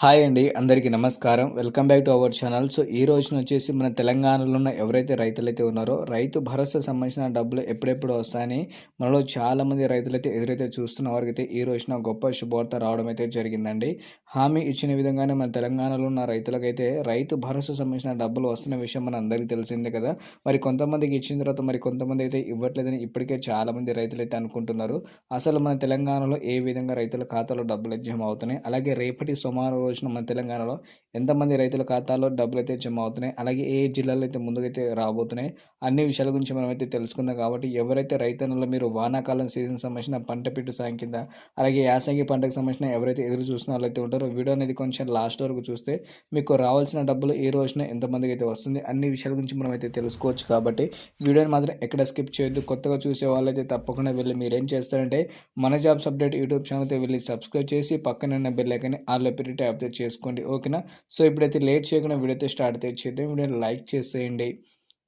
Hi అండి అందరికీ నమస్కారం. Welcome back to our channel. So ఈ రోజున వచ్చేసి మన తెలంగాణలో ఉన్న ఎవరైతే రైతులైతే ఉన్నారో రైతు భరోసా సంబంధించిన డబ్బులు ఎప్పుడెప్పుడు వస్తాయని మనలో చాలామంది రైతులైతే ఎదురైతే చూస్తున్న వారికి అయితే ఈ రోజున గొప్ప శుభవార్త రావడం అయితే జరిగిందండి. హామీ ఇచ్చిన విధంగానే మన తెలంగాణలో ఉన్న రైతులకైతే రైతు భరోసా సంబంధించిన డబ్బులు వస్తున్న విషయం మన అందరికీ తెలిసిందే కదా. మరి కొంతమందికి ఇచ్చిన తర్వాత మరి కొంతమంది అయితే ఇవ్వట్లేదని ఇప్పటికే చాలామంది రైతులైతే అనుకుంటున్నారు. అసలు మన తెలంగాణలో ఏ విధంగా రైతుల ఖాతాలో డబ్బులు జమ అవుతున్నాయి? అలాగే రేపటి సుమారు రోజున మన తెలంగాణలో ఎంతమంది రైతుల ఖాతాలో డబ్బులు అయితే జమ అవుతున్నాయి అలాగే ఏ జిల్లాలో అయితే ముందుకైతే రాబోతున్నాయి అన్ని విషయాల గురించి మనం అయితే తెలుసుకుందాం కాబట్టి ఎవరైతే రైతన్నలో మీరు వానాకాలం సీజన్ సంబంధించిన పంట పిట్టు సాయం కింద అలాగే యాసంగి పంటకు సంబంధించిన ఎవరైతే ఎదురు చూసిన వాళ్ళైతే ఉంటారో వీడియో అనేది కొంచెం లాస్ట్ వరకు చూస్తే మీకు రావాల్సిన డబ్బులు ఏ రోజున ఎంతమందికి అయితే వస్తుంది అన్ని విషయాల గురించి మనం అయితే తెలుసుకోవచ్చు కాబట్టి వీడియోని మాత్రం ఎక్కడ స్కిప్ చేయొద్దు. కొత్తగా చూసే వాళ్ళైతే తప్పకుండా వెళ్ళి మీరు ఏం చేస్తారంటే మన జాబ్స్ అప్డేట్ యూట్యూబ్ ఛానల్ అయితే వెళ్ళి సబ్స్క్రైబ్ చేసి పక్కన ఉన్న బెల్ ఐకన్ ఆల్ పెట్టి ట్యాప్ చేసుకోండి ఓకేనా? సో ఇప్పుడైతే లేట్ చేయకుండా వీడియో అయితే స్టార్ట్ అయితే చేద్దాం. వీడియోని లైక్ చేసేయండి.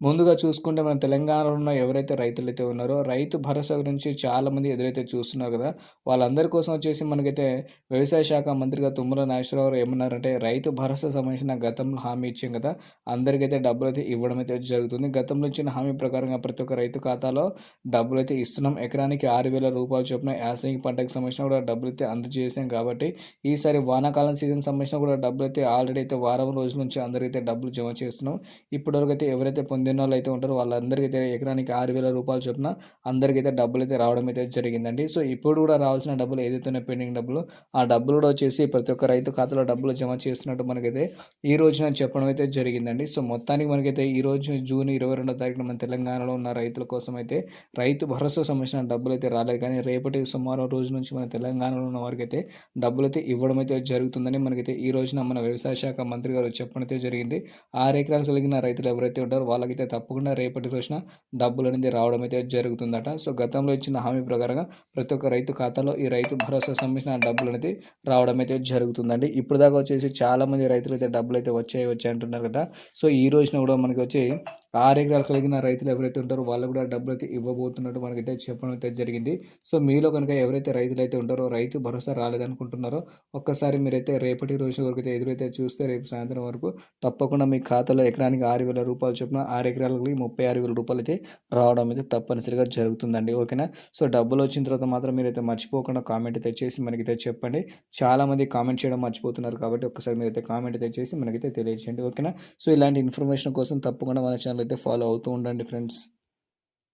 ముందుగా చూసుకుంటే మన తెలంగాణలో ఉన్న ఎవరైతే రైతులు అయితే ఉన్నారో రైతు భరోసా గురించి చాలామంది ఎదురైతే చూస్తున్నారు కదా. వాళ్ళందరి కోసం వచ్చేసి మనకైతే వ్యవసాయ శాఖ మంత్రిగా తుమ్మల నాగేశ్వరరావు ఏమన్నారంటే రైతు భరోసా సంబంధించిన గతంలో హామీ ఇచ్చాం కదా. అందరికైతే డబ్బులు అయితే ఇవ్వడం అయితే జరుగుతుంది. గతంలో ఇచ్చిన హామీ ప్రకారంగా ప్రతి ఒక్క రైతు ఖాతాలో డబ్బులు అయితే ఇస్తున్నాం. ఎకరానికి ఆరు వేల రూపాయలు చొప్పున యాసంగి పంటకు సంబంధించిన కూడా డబ్బులు అయితే అందజేసాం కాబట్టి ఈసారి వానాకాలం సీజన్ సంబంధించిన కూడా డబ్బులు అయితే ఆల్రెడీ అయితే వారం రోజుల నుంచి అందరికైతే డబ్బులు జమ చేస్తున్నాం. ఇప్పటివరకు అయితే ఎవరైతే పొంది పొందిన వాళ్ళు అయితే ఉంటారు. వాళ్ళందరికీ అయితే ఎకరానికి ఆరు వేల రూపాయలు చొప్పున అందరికైతే డబ్బులు అయితే రావడం అయితే జరిగిందండి. సో ఇప్పుడు కూడా రావాల్సిన డబ్బులు ఏదైతే పెండింగ్ డబ్బులు ఆ డబ్బులు కూడా వచ్చేసి ప్రతి ఒక్క రైతు ఖాతాలో డబ్బులు జమ చేస్తున్నట్టు మనకైతే ఈ రోజున చెప్పడం అయితే జరిగిందండి. సో మొత్తానికి మనకైతే ఈ రోజు జూన్ ఇరవై రెండో తారీఖున మన తెలంగాణలో ఉన్న రైతుల కోసం అయితే రైతు భరోసా సంబంధించిన డబ్బులు అయితే రాలేదు. కానీ రేపటి సుమారు రోజు నుంచి మన తెలంగాణలో ఉన్న వారికి అయితే డబ్బులు అయితే ఇవ్వడం అయితే జరుగుతుందని మనకైతే ఈ రోజున మన వ్యవసాయ శాఖ మంత్రి గారు చెప్పడం అయితే జరిగింది. ఆరు ఎకరాలు కలిగిన రైతులు ఎవరైతే ఉంటారో వాళ్ళకి అయితే తప్పకుండా రేపటి రోజున డబ్బులు అనేది రావడం అయితే జరుగుతుందట. సో గతంలో ఇచ్చిన హామీ ప్రకారంగా ప్రతి ఒక్క రైతు ఖాతాలో ఈ రైతు భరోసా సంబంధించిన డబ్బులు అనేది రావడం అయితే జరుగుతుందండి. ఇప్పుడు దాకా వచ్చేసి చాలామంది రైతులు అయితే డబ్బులు అయితే వచ్చాయి వచ్చాయి అంటున్నారు కదా. సో ఈ రోజున కూడా మనకి వచ్చి ఆరు ఎకరాలు కలిగిన రైతులు ఎవరైతే ఉంటారో వాళ్ళు కూడా డబ్బులు అయితే ఇవ్వబోతున్నట్టు మనకైతే చెప్పడం అయితే జరిగింది. సో మీలో కనుక ఎవరైతే రైతులు అయితే ఉంటారో రైతు భరోసా రాలేదనుకుంటున్నారో ఒక్కసారి మీరైతే రేపటి రోజు వరకు అయితే ఎదురైతే చూస్తే రేపు సాయంత్రం వరకు తప్పకుండా మీ ఖాతాలో ఎకరానికి ఆరు వేల రూపాయలు చొప్పున ఆరు ఎకరాలకి ముప్పై ఆరు వేల రూపాయలు అయితే రావడం అయితే తప్పనిసరిగా జరుగుతుందండి. ఓకేనా? సో డబ్బులు వచ్చిన తర్వాత మాత్రం మీరైతే మర్చిపోకుండా కామెంట్ అయితే చేసి మనకైతే చెప్పండి. చాలామంది కామెంట్ చేయడం మర్చిపోతున్నారు కాబట్టి ఒక్కసారి మీరైతే కామెంట్ అయితే చేసి మనకైతే తెలియజేయండి. ఓకేనా? సో ఇలాంటి ఇన్ఫర్మేషన్ కోసం తప్పకుండా మన ఛానల్ అయితే ఫాలో అవుతూ ఉండండి ఫ్రెండ్స్